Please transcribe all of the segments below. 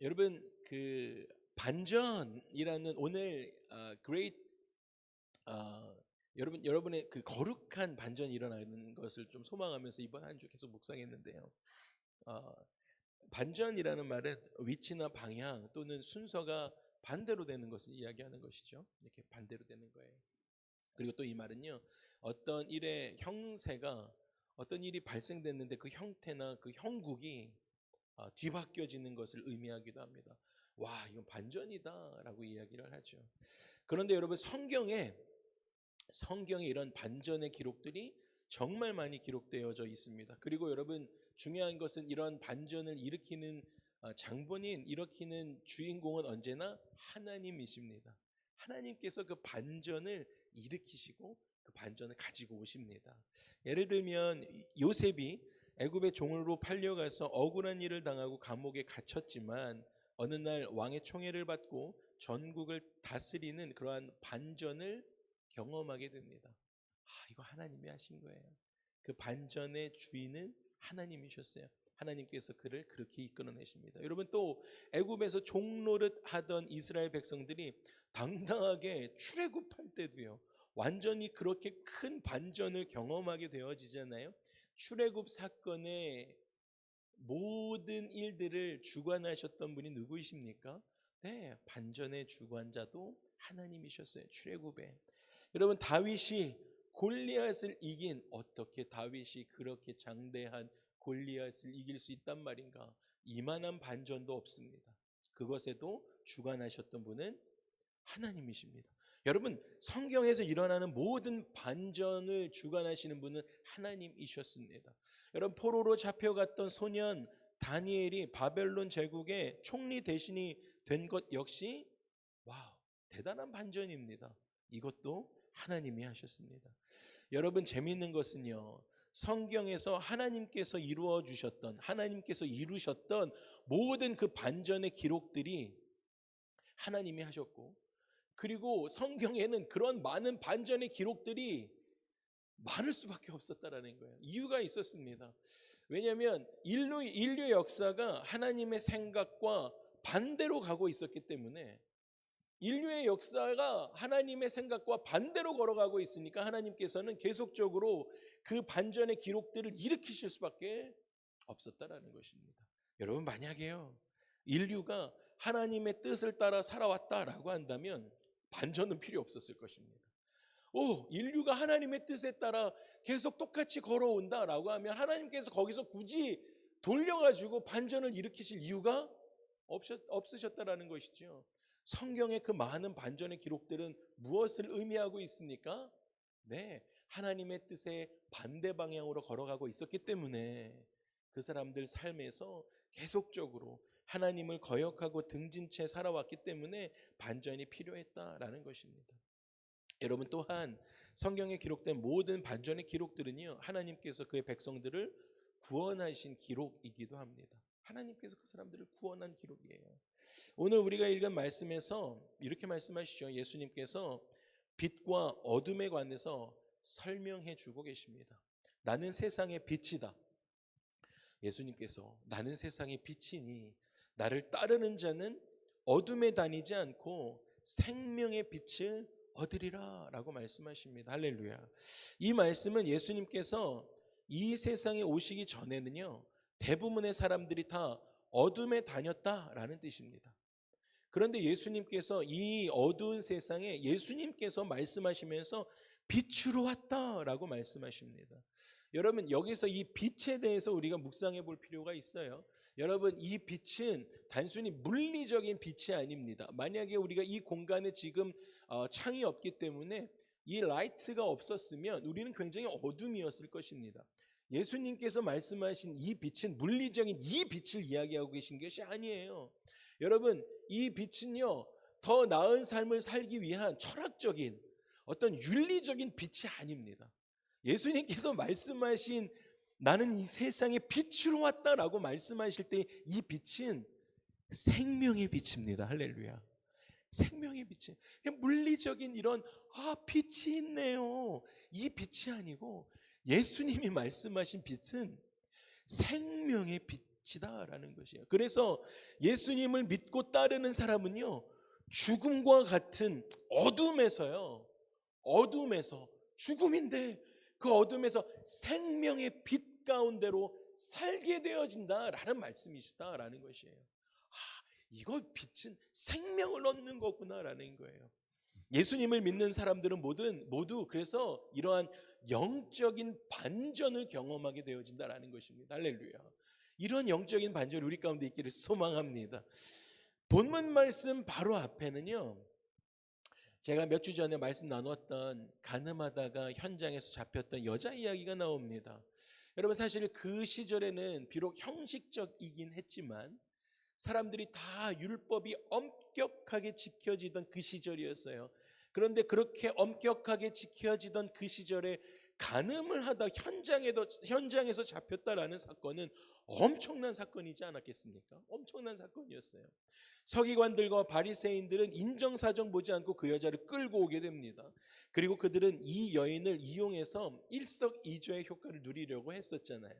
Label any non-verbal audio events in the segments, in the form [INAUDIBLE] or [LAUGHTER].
여러분 그 반전이라는 오늘 어, great 어, 여러분 여러분의 그 거룩한 반전이 일어나는 것을 좀 소망하면서 이번 한 주 계속 묵상했는데요. 어, 반전이라는 말은 위치나 방향 또는 순서가 반대로 되는 것을 이야기하는 것이죠. 이렇게 반대로 되는 거예요. 그리고 또 이 말은요, 어떤 일의 형세가 어떤 일이 발생됐는데 그 형태나 그 형국이 아, 뒤바뀌어지는 것을 의미하기도 합니다. 와, 이건 반전이다라고 이야기를 하죠. 그런데 여러분 성경에 성경에 이런 반전의 기록들이 정말 많이 기록되어져 있습니다. 그리고 여러분 중요한 것은 이런 반전을 일으키는 아, 장본인 일으키는 주인공은 언제나 하나님이십니다. 하나님께서 그 반전을 일으키시고 그 반전을 가지고 오십니다. 예를 들면 요셉이 애굽의 종으로 팔려가서 억울한 일을 당하고 감옥에 갇혔지만 어느 날 왕의 총애를 받고 전국을 다스리는 그러한 반전을 경험하게 됩니다. 아, 이거 하나님이 하신 거예요. 그 반전의 주인은 하나님이셨어요. 하나님께서 그를 그렇게 이끌어내십니다. 여러분 또 애굽에서 종노릇 하던 이스라엘 백성들이 당당하게 출애굽할 때도요. 완전히 그렇게 큰 반전을 경험하게 되어지잖아요. 출애굽 사건의 모든 일들을 주관하셨던 분이 누구이십니까? 네, 반전의 주관자도 하나님이셨어요. 출애굽에. 여러분 다윗이 골리앗을 이긴 어떻게 다윗이 그렇게 장대한 골리앗을 이길 수 있단 말인가? 이만한 반전도 없습니다. 그것에도 주관하셨던 분은 하나님이십니다. 여러분 성경에서 일어나는 모든 반전을 주관하시는 분은 하나님이셨습니다. 여러분 포로로 잡혀갔던 소년 다니엘이 바벨론 제국의 총리 대신이 된 것 역시 와우 대단한 반전입니다. 이것도 하나님이 하셨습니다. 여러분 재미있는 것은요. 성경에서 하나님께서 이루어 주셨던 하나님께서 이루셨던 모든 그 반전의 기록들이 하나님이 하셨고 그리고 성경에는 그런 많은 반전의 기록들이 많을 수밖에 없었다라는 거예요. 이유가 있었습니다. 왜냐하면 인류 인류 역사가 하나님의 생각과 반대로 가고 있었기 때문에 인류의 역사가 하나님의 생각과 반대로 걸어가고 있으니까 하나님께서는 계속적으로 그 반전의 기록들을 일으키실 수밖에 없었다라는 것입니다. 여러분 만약에요 인류가 하나님의 뜻을 따라 살아왔다라고 한다면 반전은 필요 없었을 것입니다. 오, 인류가 하나님의 뜻에 따라 계속 똑같이 걸어온다라고 하면 하나님께서 거기서 굳이 돌려가지고 반전을 일으키실 이유가 없으셨, 없으셨다라는 것이죠. 성경의 그 많은 반전의 기록들은 무엇을 의미하고 있습니까? 네, 하나님의 뜻에 반대 방향으로 걸어가고 있었기 때문에 그 사람들 삶에서 계속적으로 하나님을 거역하고 등진 채 살아왔기 때문에 반전이 필요했다라는 것입니다. 여러분 또한 성경에 기록된 모든 반전의 기록들은요 하나님께서 그의 백성들을 구원하신 기록이기도 합니다. 하나님께서 그 사람들을 구원한 기록이에요. 오늘 우리가 읽은 말씀에서 이렇게 말씀하시죠. 예수님께서 빛과 어둠에 관해서 설명해 주고 계십니다. 나는 세상의 빛이다. 예수님께서 나는 세상의 빛이니 나를 따르는 자는 어둠에 다니지 않고 생명의 빛을 얻으리라 라고 말씀하십니다. 할렐루야. 이 말씀은 예수님께서 이 세상에 오시기 전에는요, 대부분의 사람들이 다 어둠에 다녔다라는 뜻입니다. 그런데 예수님께서 이 어두운 세상에 예수님께서 말씀하시면서 빛으로 왔다라고 말씀하십니다. 여러분 여기서 이 빛에 대해서 우리가 묵상해 볼 필요가 있어요. 여러분 이 빛은 단순히 물리적인 빛이 아닙니다. 만약에 우리가 이 공간에 지금 어, 창이 없기 때문에 이 라이트가 없었으면 우리는 굉장히 어둠이었을 것입니다. 예수님께서 말씀하신 이 빛은 물리적인 이 빛을 이야기하고 계신 것이 아니에요. 여러분 이 빛은요 더 나은 삶을 살기 위한 철학적인 어떤 윤리적인 빛이 아닙니다. 예수님께서 말씀하신 나는 이 세상에 빛으로 왔다라고 말씀하실 때 이 빛은 생명의 빛입니다. 할렐루야. 생명의 빛이 물리적인 이런 아 빛이 있네요. 이 빛이 아니고 예수님이 말씀하신 빛은 생명의 빛이다라는 것이에요. 그래서 예수님을 믿고 따르는 사람은요, 죽음과 같은 어둠에서요, 어둠에서 죽음인데 그 어둠에서 생명의 빛 가운데로 살게 되어진다라는 말씀이시다라는 것이에요. 아, 이거 빛은 생명을 얻는 거구나라는 거예요. 예수님을 믿는 사람들은 모든 모두 그래서 이러한 영적인 반전을 경험하게 되어진다라는 것입니다. 할렐루야. 이런 영적인 반전이 우리 가운데 있기를 소망합니다. 본문 말씀 바로 앞에는요. 제가 몇 주 전에 말씀 나눴던 가늠하다가 현장에서 잡혔던 여자 이야기가 나옵니다. 여러분 사실 그 시절에는 비록 형식적이긴 했지만 사람들이 다 율법이 엄격하게 지켜지던 그 시절이었어요. 그런데 그렇게 엄격하게 지켜지던 그 시절에 간음을 하다 현장에도 현장에서 잡혔다라는 사건은 엄청난 사건이지 않았겠습니까? 엄청난 사건이었어요. 서기관들과 바리새인들은 인정사정 보지 않고 그 여자를 끌고 오게 됩니다. 그리고 그들은 이 여인을 이용해서 일석이조의 효과를 누리려고 했었잖아요.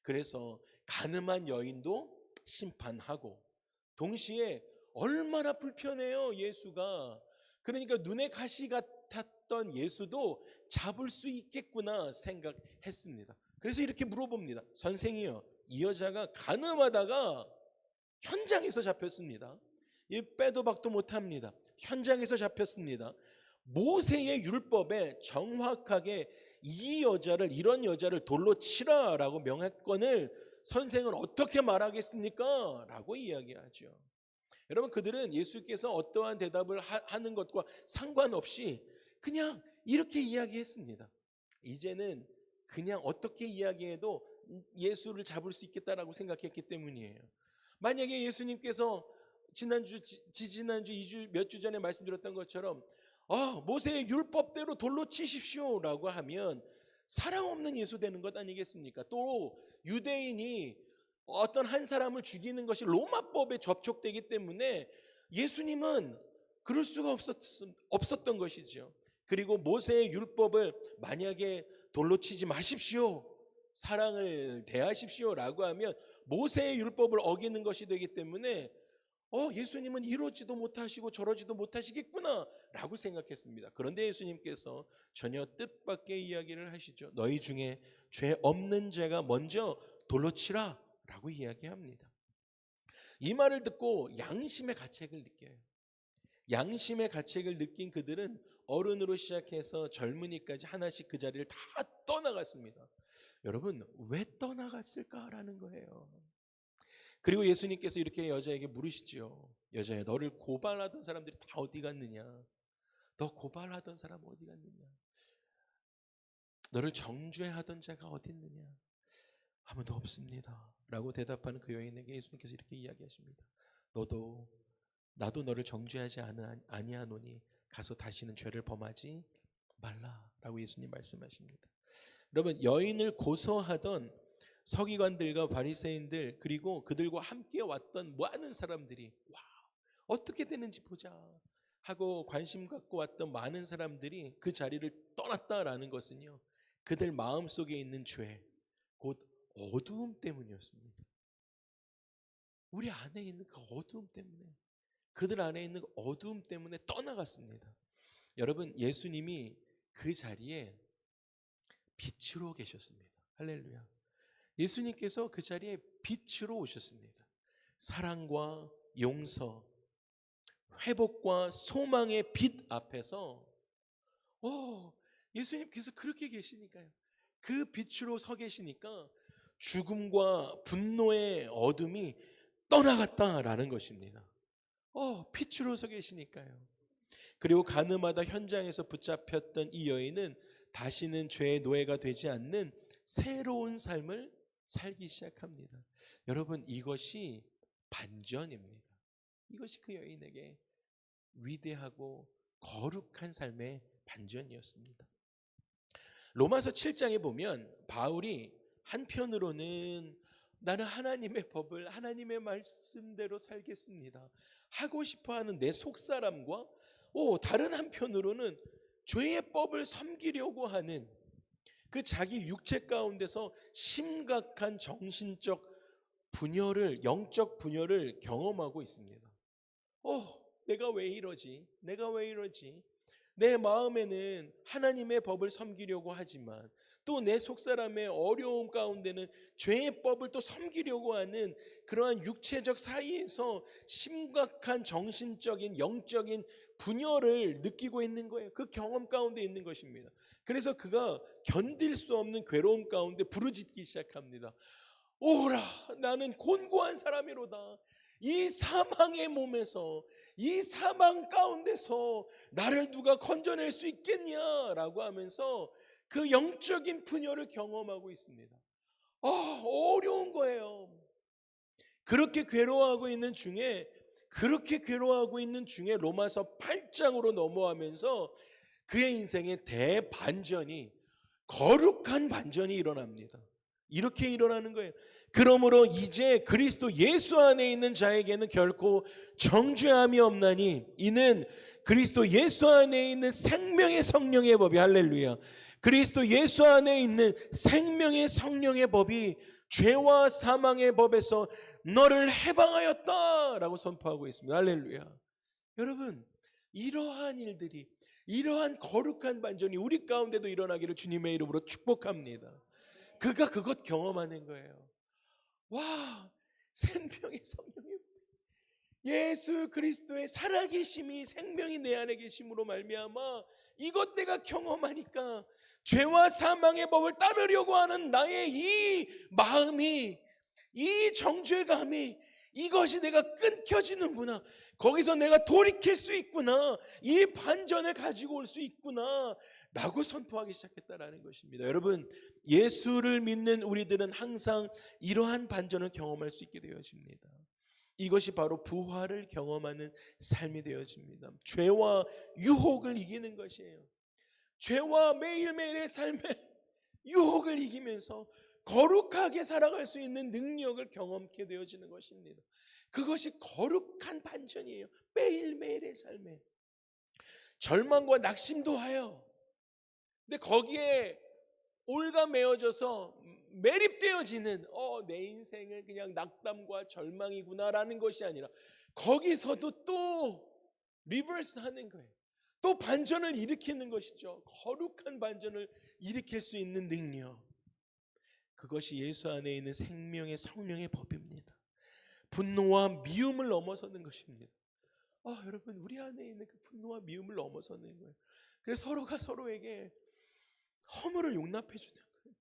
그래서 가늠한 여인도 심판하고 동시에 얼마나 불편해요 예수가 그러니까 눈에 가시 같 았던 예수도 잡을 수 있겠구나 생각했습니다. 그래서 이렇게 물어봅니다. 선생이요, 이 여자가 가늠하다가 현장에서 잡혔습니다. 이 빼도 박도 못합니다. 현장에서 잡혔습니다. 모세의 율법에 정확하게 이 여자를 이런 여자를 돌로 치라라고 명했건을 선생은 어떻게 말하겠습니까? 라고 이야기하죠. 여러분 그들은 예수께서 어떠한 대답을 하, 는 것과 상관없이 그냥 이렇게 이야기했습니다. 이제는 그냥 어떻게 이야기해도 예수를 잡을 수 있겠다라고 생각했기 때문이에요. 만약에 예수님께서 지난주 지지난주 2주 몇 주 전에 말씀드렸던 것처럼 어, 모세의 율법대로 돌로 치십시오라고 하면 사랑 없는 예수 되는 것 아니겠습니까? 또 유대인이 어떤 한 사람을 죽이는 것이 로마법에 접촉되기 때문에 예수님은 그럴 수가 없었, 없었던 것이죠. 그리고 모세의 율법을 만약에 돌로 치지 마십시오. 사랑을 대하십시오 라고 하면 모세의 율법을 어기는 것이 되기 때문에 어, 예수님은 이러지도 못하시고 저러지도 못하시겠구나 라고 생각했습니다. 그런데 예수님께서 전혀 뜻밖의 이야기를 하시죠. 너희 중에 죄 없는 자가 먼저 돌로 치라 라고 이야기합니다. 이 말을 듣고 양심의 가책을 느껴요. 양심의 가책을 느낀 그들은 어른으로 시작해서 젊은이까지 하나씩 그 자리를 다 떠나갔습니다. 여러분, 왜 떠나갔을까라는 거예요. 그리고 예수님께서 이렇게 여자에게 물으시죠. 여자야, 너를 고발하던 사람들이 다 어디 갔느냐? 너 고발하던 사람 어디 갔느냐? 너를 정죄하던 자가 어디 있느냐? 아무도 없습니다. 라고 대답하는 그 여인에게 예수님께서 이렇게 이야기하십니다. 너도 나도 너를 정죄하지 아니하노니 가서 다시는 죄를 범하지 말라라고 예수님 말씀하십니다. 여러분 여인을 고소하던 서기관들과 바리새인들 그리고 그들과 함께 왔던 많은 사람들이 와 어떻게 되는지 보자 하고 관심 갖고 왔던 많은 사람들이 그 자리를 떠났다라는 것은요 그들 마음 속에 있는 죄 곧 어두움 때문이었습니다. 우리 안에 있는 그 어두움 때문에 그들 안에 있는 그 어두움 때문에 떠나갔습니다. 여러분 예수님이 그 자리에 빛으로 계셨습니다. 할렐루야. 예수님께서 그 자리에 빛으로 오셨습니다. 사랑과 용서, 회복과 소망의 빛 앞에서 어, 예수님께서 그렇게 계시니까요. 그 빛으로 서 계시니까 죽음과 분노의 어둠이 떠나갔다라는 것입니다. 어, 빛으로 서 계시니까요. 그리고 가늠하다 현장에서 붙잡혔던 이 여인은 다시는 죄의 노예가 되지 않는 새로운 삶을 살기 시작합니다. 여러분 이것이 반전입니다. 이것이 그 여인에게 위대하고 거룩한 삶의 반전이었습니다. 로마서 7장에 보면 바울이 한편으로는 나는 하나님의 법을 하나님의 말씀대로 살겠습니다. 하고 싶어 하는 내 속사람과 오, 다른 한편으로는 죄의 법을 섬기려고 하는 그 자기 육체 가운데서 심각한 정신적 분열을 영적 분열을 경험하고 있습니다. 어, 내가 왜 이러지? 내가 왜 이러지? 내 마음에는 하나님의 법을 섬기려고 하지만 또 내 속사람의 어려움 가운데는 죄의 법을 또 섬기려고 하는 그러한 육체적 사이에서 심각한 정신적인 영적인 분열을 느끼고 있는 거예요. 그 경험 가운데 있는 것입니다. 그래서 그가 견딜 수 없는 괴로움 가운데 부르짖기 시작합니다. 오라 나는 곤고한 사람이로다. 이 사망의 몸에서 이 사망 가운데서 나를 누가 건져낼 수 있겠냐라고 하면서 그 영적인 분열을 경험하고 있습니다. 아, 어려운 거예요. 그렇게 괴로워하고 있는 중에 그렇게 괴로워하고 있는 중에 로마서 8장으로 넘어가면서 그의 인생에 대반전이 거룩한 반전이 일어납니다. 이렇게 일어나는 거예요. 그러므로 이제 그리스도 예수 안에 있는 자에게는 결코 정죄함이 없나니 이는 그리스도 예수 안에 있는 생명의 성령의 법이 할렐루야. 그리스도 예수 안에 있는 생명의 성령의 법이 죄와 사망의 법에서 너를 해방하였다라고 선포하고 있습니다. 할렐루야. 여러분, 이러한 일들이 이러한 거룩한 반전이 우리 가운데도 일어나기를 주님의 이름으로 축복합니다. 그가 그것 경험하는 거예요. 와, 생명의 성령이 예수 그리스도의 살아계심이 생명이 내 안에 계심으로 말미암아 이것 내가 경험하니까 죄와 사망의 법을 따르려고 하는 나의 이 마음이 이 정죄감이 이것이 내가 끊겨지는구나. 거기서 내가 돌이킬 수 있구나. 이 반전을 가지고 올 수 있구나. 라고 선포하기 시작했다라는 것입니다. 여러분, 예수를 믿는 우리들은 항상 이러한 반전을 경험할 수 있게 되어집니다. 이것이 바로 부활을 경험하는 삶이 되어집니다. 죄와 유혹을 이기는 것이에요. 죄와 매일매일의 삶의 [LAUGHS] 유혹을 이기면서 거룩하게 살아갈 수 있는 능력을 경험케 되어지는 것입니다. 그것이 거룩한 반전이에요. 매일매일의 삶에. 절망과 낙심도 하여. 근데 거기에 올가매어져서 매립되어지는 어, 내 인생은 그냥 낙담과 절망이구나라는 것이 아니라 거기서도 또 리버스 하는 거예요. 또 반전을 일으키는 것이죠. 거룩한 반전을 일으킬 수 있는 능력. 그것이 예수 안에 있는 생명의 성령의 법입니다. 분노와 미움을 넘어서는 것입니다. 아, 여러분, 우리 안에 있는 그 분노와 미움을 넘어서는 거예요. 그래서 서로가 서로에게 허물을 용납해 주는 거예요.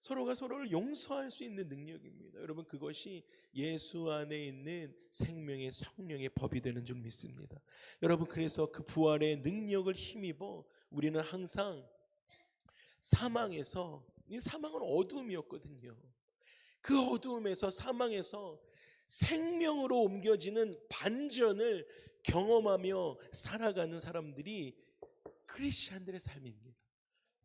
서로가 서로를 용서할 수 있는 능력입니다. 여러분, 그것이 예수 안에 있는 생명의 성령의 법이 되는 줄 믿습니다. 여러분, 그래서 그 부활의 능력을 힘입어 우리는 항상 사망에서 이 사망은 어둠이었거든요. 그 어두움에서 사망에서 생명으로 옮겨지는 반전을 경험하며 살아가는 사람들이 크리스천들의 삶입니다.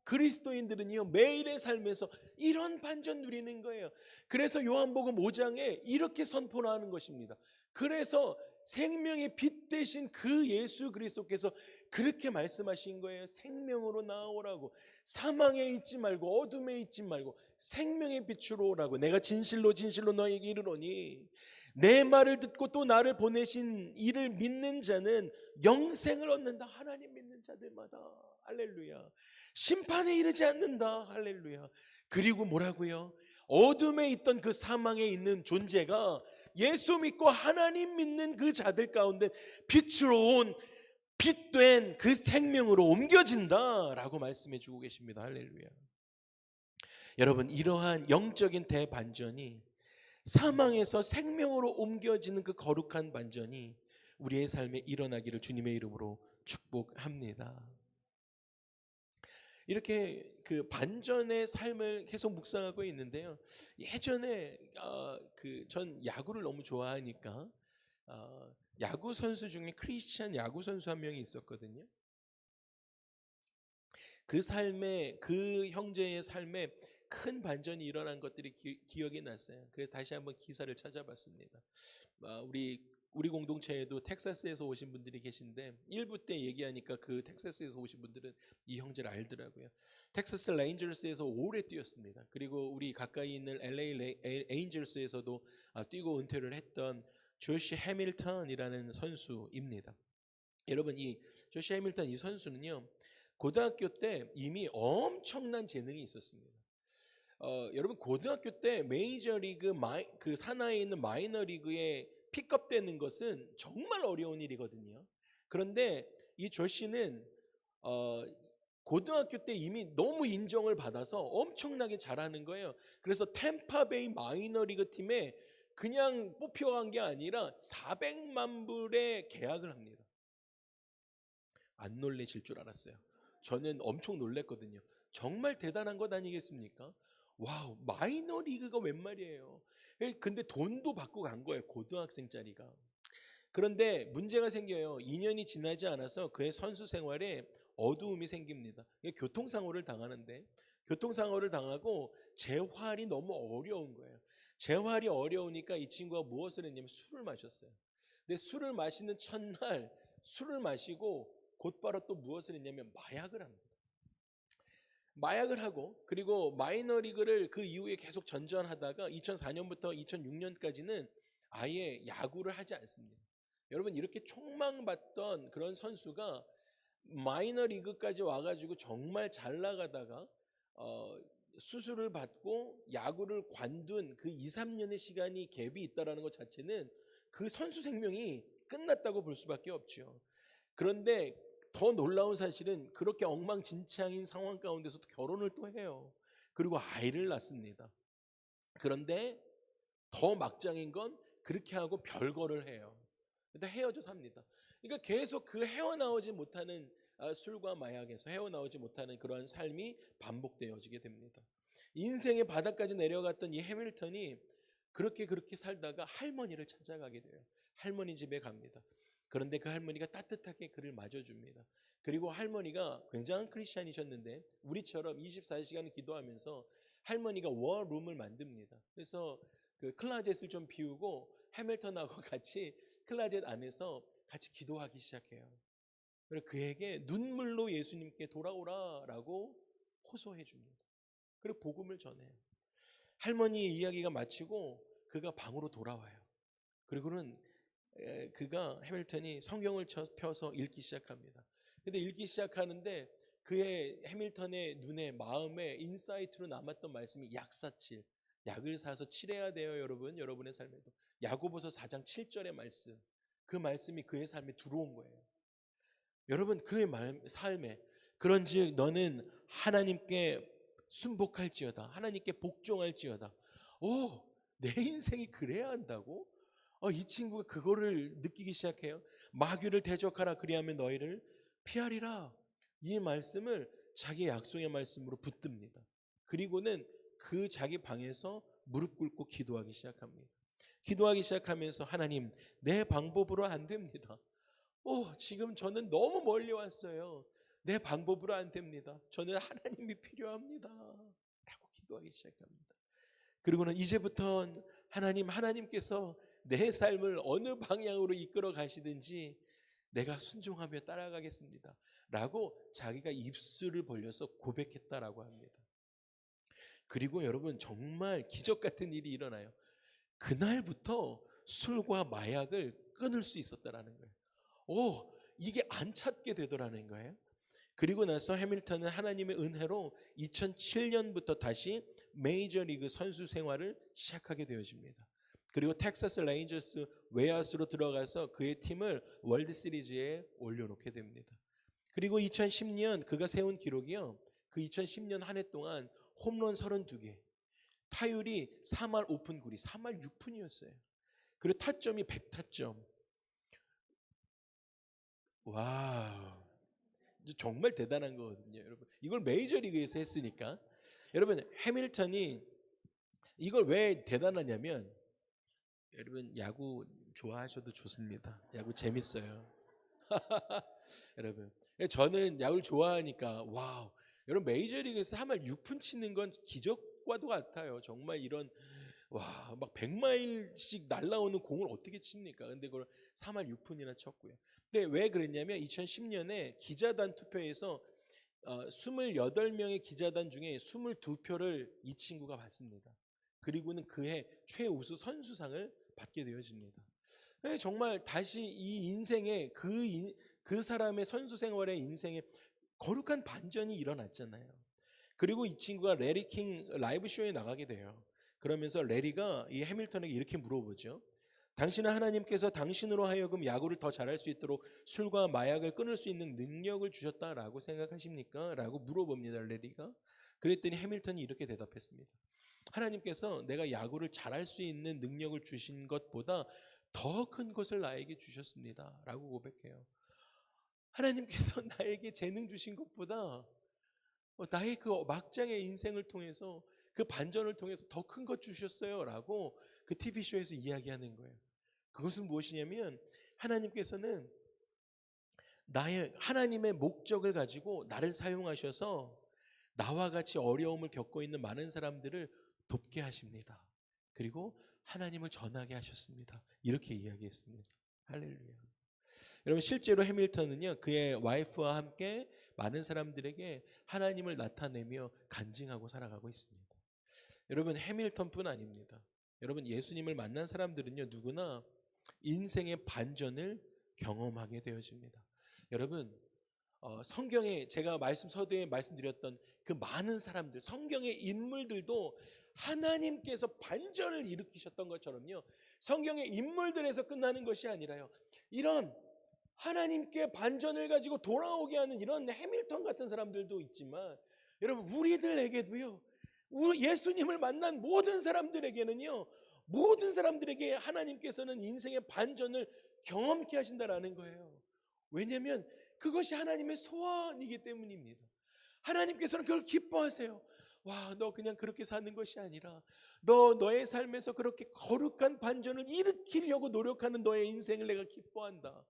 그리스도인들은요 매일의 삶에서 이런 반전 누리는 거예요. 그래서 요한복음 5장에 이렇게 선포를 하는 것입니다. 그래서 생명의 빛 대신 그 예수 그리스도께서 그렇게 말씀하신 거예요. 생명으로 나오라고. 사망에 있지 말고 어둠에 있지 말고 생명의 빛으로 오라고. 내가 진실로 진실로 너에게 이르노니 내 말을 듣고 또 나를 보내신 이를 믿는 자는 영생을 얻는다. 하나님 믿는 자들마다. 할렐루야. 심판에 이르지 않는다. 할렐루야. 그리고 뭐라고요? 어둠에 있던 그 사망에 있는 존재가 예수 믿고 하나님 믿는 그 자들 가운데 빛으로 온 빛된 그 생명으로 옮겨진다라고 말씀해 주고 계십니다. 할렐루야. 여러분, 이러한 영적인 대반전이 사망에서 생명으로 옮겨지는 그 거룩한 반전이 우리의 삶에 일어나기를 주님의 이름으로 축복합니다. 이렇게 그 반전의 삶을 계속 묵상하고 있는데요. 예전에 어, 그전 야구를 너무 좋아하니까 어, 야구 선수 중에 크리스찬 야구 선수 한 명이 있었거든요. 그 삶에 그 형제의 삶에 큰 반전이 일어난 것들이 기, 억이 났어요. 그래서 다시 한번 기사를 찾아봤습니다. 어, 우리 우리 공동체에도 텍사스에서 오신 분들이 계신데 일부 때 얘기하니까 그 텍사스에서 오신 분들은 이 형제를 알더라고요. 텍사스 레인저스에서 오래 뛰었습니다. 그리고 우리 가까이 있는 LA 레- 에- 에인절스에서도 아, 뛰고 은퇴를 했던 조시 해밀턴이라는 선수입니다. 여러분 이 조시 해밀턴 이 선수는요 고등학교 때 이미 엄청난 재능이 있었습니다. 어, 여러분 고등학교 때 메이저리그 마이, 그 산하에 있는 마이너리그에 픽업되는 것은 정말 어려운 일이거든요. 그런데 이 조시는 어, 고등학교 때 이미 너무 인정을 받아서 엄청나게 잘하는 거예요. 그래서 템파베이 마이너리그 팀에 그냥 뽑혀간 게 아니라 400만 불의 계약을 합니다. 안 놀래실 줄 알았어요. 저는 엄청 놀랬거든요. 정말 대단한 것 아니겠습니까? 와우, 마이너 리그가 웬 말이에요. 에, 근데 돈도 받고 간 거예요. 고등학생 짜리가. 그런데 문제가 생겨요. 2년이 지나지 않아서 그의 선수 생활에 어두움이 생깁니다. 교통사고를 당하는데 교통사고를 당하고 재활이 너무 어려운 거예요. 재활이 어려우니까 이 친구가 무엇을 했냐면 술을 마셨어요. 근데 술을 마시는 첫날 술을 마시고 곧바로 또 무엇을 했냐면 마약을 합니다. 마약을 하고 그리고 마이너리그를 그 이후에 계속 전전하다가 2004년부터 2006년까지는 아예 야구를 하지 않습니다. 여러분 이렇게 촉망받던 그런 선수가 마이너리그까지 와가지고 정말 잘 나가다가 어, 수술을 받고 야구를 관둔 그 2, 3년의 시간이 갭이 있다라는 것 자체는 그 선수 생명이 끝났다고 볼 수밖에 없죠. 그런데 더 놀라운 사실은 그렇게 엉망진창인 상황 가운데서도 결혼을 또 해요. 그리고 아이를 낳습니다. 그런데 더 막장인 건 그렇게 하고 별거를 해요. 근데 헤어져 삽니다. 그러니까 계속 그 헤어나오지 못하는 아, 술과 마약에서 헤어나오지 못하는 그러한 삶이 반복되어지게 됩니다. 인생의 바닥까지 내려갔던 이 해밀턴이 그렇게 그렇게 살다가 할머니를 찾아가게 돼요. 할머니 집에 갑니다. 그런데 그 할머니가 따뜻하게 그를 맞아줍니다. 그리고 할머니가 굉장한 크리스찬이셨는데 우리처럼 24시간 기도하면서 할머니가 워룸을 만듭니다. 그래서 그 클라젯을 좀 비우고 해밀턴하고 [LAUGHS] 같이 클라젯 안에서 같이 기도하기 시작해요. 그리고 그에게 눈물로 예수님께 돌아오라라고 호소해 줍니다. 그리고 복음을 전해요. 할머니의 이야기가 마치고 그가 방으로 돌아와요. 그리고는 에, 그가 해밀턴이 성경을 쳐- 펴서 읽기 시작합니다. 근데 읽기 시작하는데 그의 해밀턴의 눈에 마음에 인사이트로 남았던 말씀이 약사칠 약을 사서 칠해야 돼요, 여러분. 여러분의 삶에도 야고보서 4장 7절의 말씀. 그 말씀이 그의 삶에 들어온 거예요. 여러분 그의 말, 삶에 그런즉 너는 하나님께 순복할지어다. 하나님께 복종할지어다. 오, 내 인생이 그래야 한다고? 어, 이 친구가 그거를 느끼기 시작해요. 마귀를 대적하라 그리하면 너희를 피하리라. 이 말씀을 자기 약속의 말씀으로 붙듭니다. 그리고는 그 자기 방에서 무릎 꿇고 기도하기 시작합니다. 기도하기 시작하면서 하나님 내 방법으로 안 됩니다. 오, 지금 저는 너무 멀리 왔어요. 내 방법으로 안 됩니다. 저는 하나님이 필요합니다. 라고 기도하기 시작합니다. 그리고는 이제부터 하나님, 하나님께서 내 삶을 어느 방향으로 이끌어 가시든지 내가 순종하며 따라가겠습니다. 라고 자기가 입술을 벌려서 고백했다라고 합니다. 그리고 여러분 정말 기적 같은 일이 일어나요. 그날부터 술과 마약을 끊을 수 있었다라는 거예요. 오, 이게 안 찾게 되더라는 거예요. 그리고 나서 해밀턴은 하나님의 은혜로 2007년부터 다시 메이저리그 선수 생활을 시작하게 되어집니다. 그리고 텍사스 레인저스 외야수로 들어가서 그의 팀을 월드 시리즈에 올려놓게 됩니다. 그리고 2010년 그가 세운 기록이요. 그 2010년 한 해 동안 홈런 32개, 타율이 3할 5푼 9리, 3할 6푼이었어요. 그리고 타점이 100타점. 와우. 정말 대단한 거거든요, 여러분. 이걸 메이저리그에서 했으니까. 여러분, 해밀턴이 이걸 왜 대단하냐면 여러분 야구 좋아하셔도 좋습니다. 야구 재밌어요. [LAUGHS] 여러분, 저는 야구를 좋아하니까 와우. 여러분 메이저리그에서 3할 6푼 치는 건 기적과도 같아요. 정말 이런 와, 막 100마일씩 날라오는 공을 어떻게 칩니까? 근데 그걸 3할 6푼이나 쳤고요. 근데 왜 그랬냐면 2010년에 기자단 투표에서 어, 28명의 기자단 중에 22표를 이 친구가 받습니다. 그리고는 그해 최우수 선수상을 받게 되어집니다. 네, 정말 다시 이 인생에 그, 인- 그 사람의 선수 생활의 인생에 거룩한 반전이 일어났잖아요. 그리고 이 친구가 레리 킹 라이브 쇼에 나가게 돼요. 그러면서 레리가 이 해밀턴에게 이렇게 물어보죠. 당신은 하나님께서 당신으로 하여금 야구를 더 잘할 수 있도록 술과 마약을 끊을 수 있는 능력을 주셨다라고 생각하십니까? 라고 물어봅니다. 레리가. 그랬더니 해밀턴이 이렇게 대답했습니다. 하나님께서 내가 야구를 잘할 수 있는 능력을 주신 것보다 더 큰 것을 나에게 주셨습니다. 라고 고백해요. 하나님께서 [LAUGHS] 나에게 재능 주신 것보다 어, 나의 그 막장의 인생을 통해서 그 반전을 통해서 더 큰 것 주셨어요. 라고 그 TV쇼에서 이야기하는 거예요. 그것은 무엇이냐면 하나님께서는 나의 하나님의 목적을 가지고 나를 사용하셔서 나와 같이 어려움을 겪고 있는 많은 사람들을 돕게 하십니다. 그리고 하나님을 전하게 하셨습니다. 이렇게 이야기했습니다. 할렐루야. 여러분 실제로 해밀턴은요 그의 와이프와 함께 많은 사람들에게 하나님을 나타내며 간증하고 살아가고 있습니다. 여러분 해밀턴뿐 아닙니다. 여러분 예수님을 만난 사람들은요 누구나 인생의 반전을 경험하게 되어집니다. 여러분 어, 성경에 제가 말씀 서두에 말씀드렸던 그 많은 사람들 성경의 인물들도 하나님께서 반전을 일으키셨던 것처럼요 성경의 인물들에서 끝나는 것이 아니라요 이런 하나님께 반전을 가지고 돌아오게 하는 이런 해밀턴 같은 사람들도 있지만 여러분 우리들에게도요 우리 예수님을 만난 모든 사람들에게는요 모든 사람들에게 하나님께서는 인생의 반전을 경험케 하신다라는 거예요. 왜냐하면 그것이 하나님의 소원이기 때문입니다. 하나님께서는 그걸 기뻐하세요. 와, 너 그냥 그렇게 사는 것이 아니라 너 너의 삶에서 그렇게 거룩한 반전을 일으키려고 노력하는 너의 인생을 내가 기뻐한다.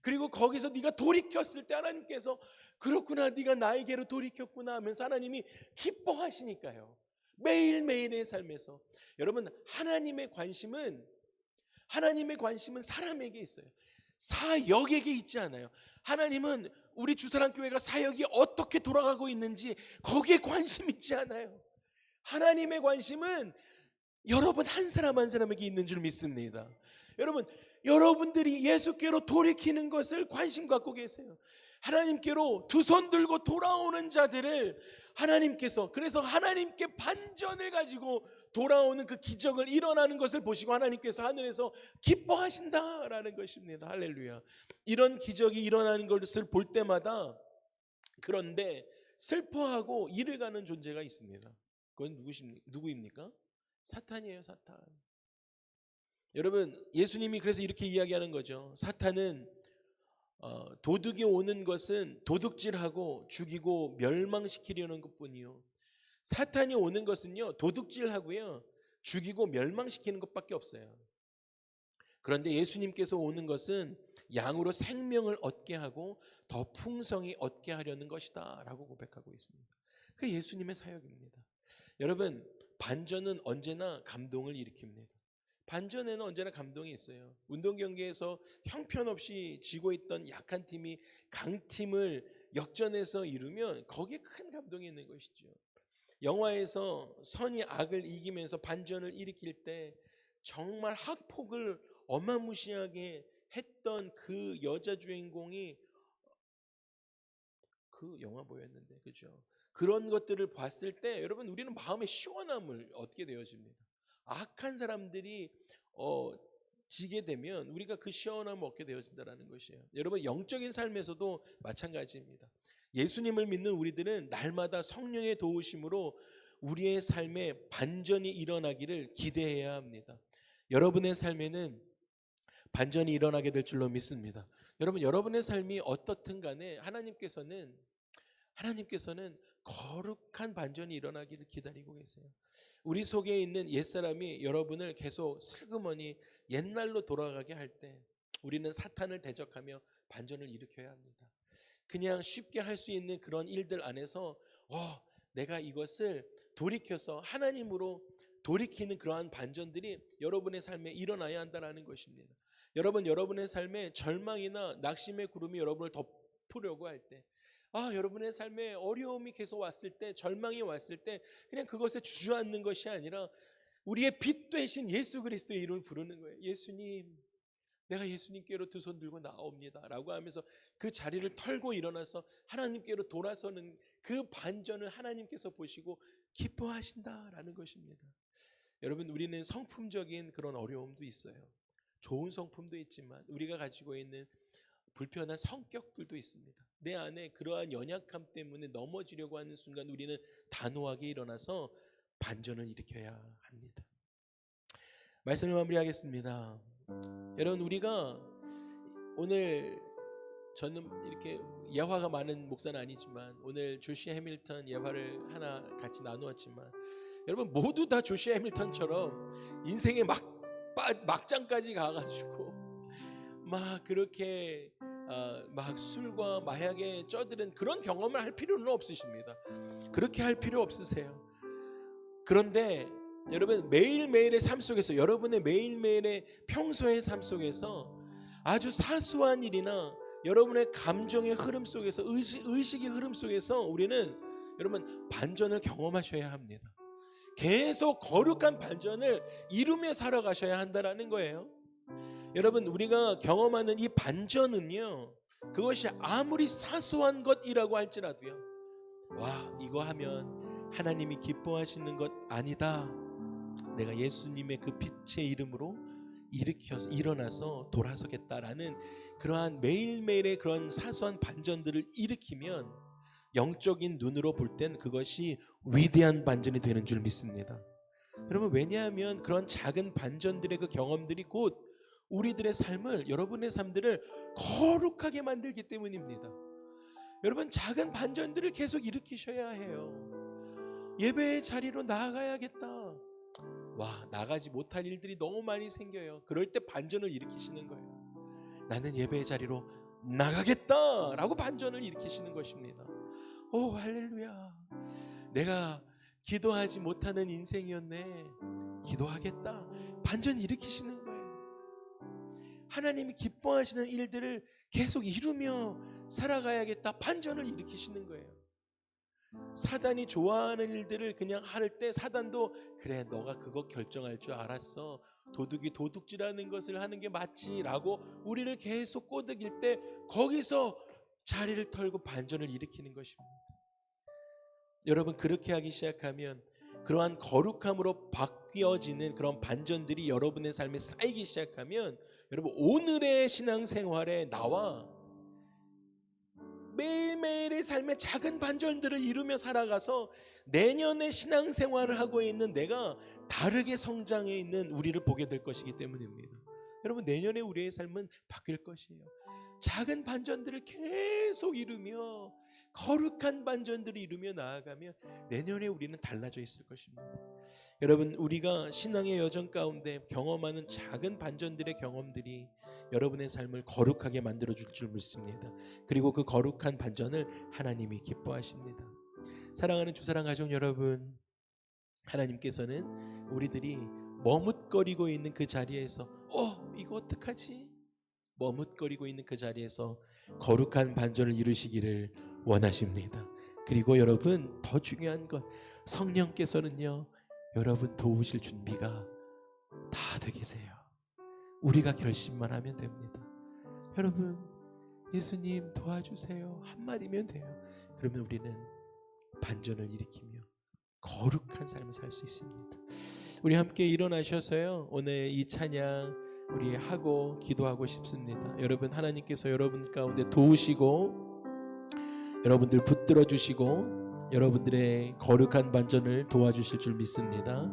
그리고 거기서 네가 돌이켰을 때 하나님께서 그렇구나 네가 나에게로 돌이켰구나 하면서 하나님이 기뻐하시니까요. 매일매일의 삶에서 여러분 하나님의 관심은 하나님의 관심은 사람에게 있어요. 사역에게 있지 않아요. 하나님은 우리 주사람 교회가 사역이 어떻게 돌아가고 있는지 거기에 관심 있지 않아요. 하나님의 관심은 여러분 한 사람 한 사람에게 있는 줄 믿습니다. 여러분 여러분들이 예수께로 돌이키는 것을 관심 갖고 계세요. 하나님께로 두 손 들고 돌아오는 자들을 하나님께서 그래서 하나님께 반전을 가지고 돌아오는 그 기적을 일어나는 것을 보시고 하나님께서 하늘에서 기뻐하신다라는 것입니다. 할렐루야. 이런 기적이 일어나는 것을 볼 때마다 그런데 슬퍼하고 이를 가는 존재가 있습니다. 그건 누구십니까? 누구입니까? 사탄이에요, 사탄. 여러분, 예수님이 그래서 이렇게 이야기하는 거죠. 사탄은 어, 도둑이 오는 것은 도둑질하고 죽이고 멸망시키려는 것뿐이요. 사탄이 오는 것은요 도둑질하고요 죽이고 멸망시키는 것밖에 없어요. 그런데 예수님께서 오는 것은 양으로 생명을 얻게 하고 더 풍성히 얻게 하려는 것이다 라고 고백하고 있습니다. 그 예수님의 사역입니다. 여러분 반전은 언제나 감동을 일으킵니다. 반전에는 언제나 감동이 있어요. 운동 경기에서 형편없이 지고 있던 약한 팀이 강팀을 역전해서 이루면 거기에 큰 감동이 있는 것이죠. 영화에서 선이 악을 이기면서 반전을 일으킬 때 정말 학폭을 어마무시하게 했던 그 여자 주인공이 그 영화 뭐였는데 그죠? 그런 것들을 봤을 때 여러분 우리는 마음의 시원함을 얻게 되어집니다. 악한 사람들이 어 지게 되면 우리가 그 시원함을 얻게 되어진다라는 것이에요. 여러분 영적인 삶에서도 마찬가지입니다. 예수님을 믿는 우리들은 날마다 성령의 도우심으로 우리의 삶에 반전이 일어나기를 기대해야 합니다. 여러분의 삶에는 반전이 일어나게 될 줄로 믿습니다. 여러분 여러분의 삶이 어떻든 간에 하나님께서는 하나님께서는 거룩한 반전이 일어나기를 기다리고 계세요. 우리 속에 있는 옛사람이 여러분을 계속 슬그머니 옛날로 돌아가게 할 때 우리는 사탄을 대적하며 반전을 일으켜야 합니다. 그냥 쉽게 할 수 있는 그런 일들 안에서 어, 내가 이것을 돌이켜서 하나님으로 돌이키는 그러한 반전들이 여러분의 삶에 일어나야 한다는 것입니다. 여러분 여러분의 삶에 절망이나 낙심의 구름이 여러분을 덮으려고 할 때, 아 여러분의 삶에 어려움이 계속 왔을 때, 절망이 왔을 때, 그냥 그것에 주저앉는 것이 아니라 우리의 빛 되신 예수 그리스도의 이름을 부르는 거예요. 예수님, 내가 예수님께로 두 손 들고 나옵니다라고 하면서 그 자리를 털고 일어나서 하나님께로 돌아서는 그 반전을 하나님께서 보시고 기뻐하신다라는 것입니다. 여러분 우리는 성품적인 그런 어려움도 있어요. 좋은 성품도 있지만 우리가 가지고 있는 불편한 성격들도 있습니다. 내 안에 그러한 연약함 때문에 넘어지려고 하는 순간 우리는 단호하게 일어나서 반전을 일으켜야 합니다. 말씀을 마무리하겠습니다. 여러분 우리가 오늘 저는 이렇게 예화가 많은 목사는 아니지만 오늘 조시 해밀턴 예화를 하나 같이 나누었지만 여러분 모두 다 조시 해밀턴처럼 인생의 막 막장까지 가가지고 [LAUGHS] 막 그렇게 어, 막 술과 마약에 쩌드는 그런 경험을 할 필요는 없으십니다. 그렇게 할 필요 없으세요. 그런데 여러분 매일매일의 삶 속에서 여러분의 매일매일의 평소의 삶 속에서 아주 사소한 일이나 여러분의 감정의 흐름 속에서 의식, 의식의 흐름 속에서 우리는 여러분 반전을 경험하셔야 합니다. 계속 거룩한 반전을 이루며 살아가셔야 한다라는 거예요. 여러분 우리가 경험하는 이 반전은요. 그것이 아무리 사소한 것이라고 할지라도요. 와 이거 하면 하나님이 기뻐하시는 것 아니다. 내가 예수님의 그 빛의 이름으로 일으켜서 일어나서 돌아서겠다라는 그러한 매일매일의 그런 사소한 반전들을 일으키면 영적인 눈으로 볼 땐 그것이 위대한 반전이 되는 줄 믿습니다. 여러분 왜냐하면 그런 작은 반전들의 그 경험들이 곧 우리들의 삶을 여러분의 삶들을 거룩하게 만들기 때문입니다. 여러분 작은 반전들을 계속 일으키셔야 해요. 예배의 자리로 나아가야겠다. 와 나가지 못할 일들이 너무 많이 생겨요. 그럴 때 반전을 일으키시는 거예요. 나는 예배의 자리로 나가겠다 라고 반전을 일으키시는 것입니다. 오 할렐루야. 내가 기도하지 못하는 인생이었네. 기도하겠다. 반전 일으키시는 거예요. 하나님이 기뻐하시는 일들을 계속 이루며 살아가야겠다. 반전을 일으키시는 거예요. 사단이 좋아하는 일들을 그냥 할 때 사단도 그래 너가 그거 결정할 줄 알았어 도둑이 도둑질하는 것을 하는 게 맞지라고 우리를 계속 꼬드길 때 거기서 자리를 털고 반전을 일으키는 것입니다. 여러분 그렇게 하기 시작하면 그러한 거룩함으로 바뀌어지는 그런 반전들이 여러분의 삶에 쌓이기 시작하면 여러분 오늘의 신앙생활에 나와 매일매일의 삶의 작은 반전들을 이루며 살아가서 내년의 신앙생활을 하고 있는 내가 다르게 성장해 있는 우리를 보게 될 것이기 때문입니다. 여러분 내년에 우리의 삶은 바뀔 것이에요. 작은 반전들을 계속 이루며 거룩한 반전들을 이루며 나아가면 내년에 우리는 달라져 있을 것입니다. 여러분 우리가 신앙의 여정 가운데 경험하는 작은 반전들의 경험들이 여러분의 삶을 거룩하게 만들어 줄 줄 믿습니다. 그리고 그 거룩한 반전을 하나님이 기뻐하십니다. 사랑하는 주사랑 가족 여러분, 하나님께서는 우리들이 머뭇거리고 있는 그 자리에서 어 이거 어떡하지? 머뭇거리고 있는 그 자리에서 거룩한 반전을 이루시기를 원하십니다. 그리고 여러분 더 중요한 건 성령께서는요 여러분 도우실 준비가 다돼 계세요. 우리가 결심만 하면 됩니다. 여러분 예수님 도와주세요 한마디면 돼요. 그러면 우리는 반전을 일으키며 거룩한 삶을 살 수 있습니다. 우리 함께 일어나셔서요 오늘 이 찬양 우리 하고 기도하고 싶습니다. 여러분 하나님께서 여러분 가운데 도우시고 여러분들 붙들어 주시고 여러분들의 거룩한 반전을 도와주실 줄 믿습니다.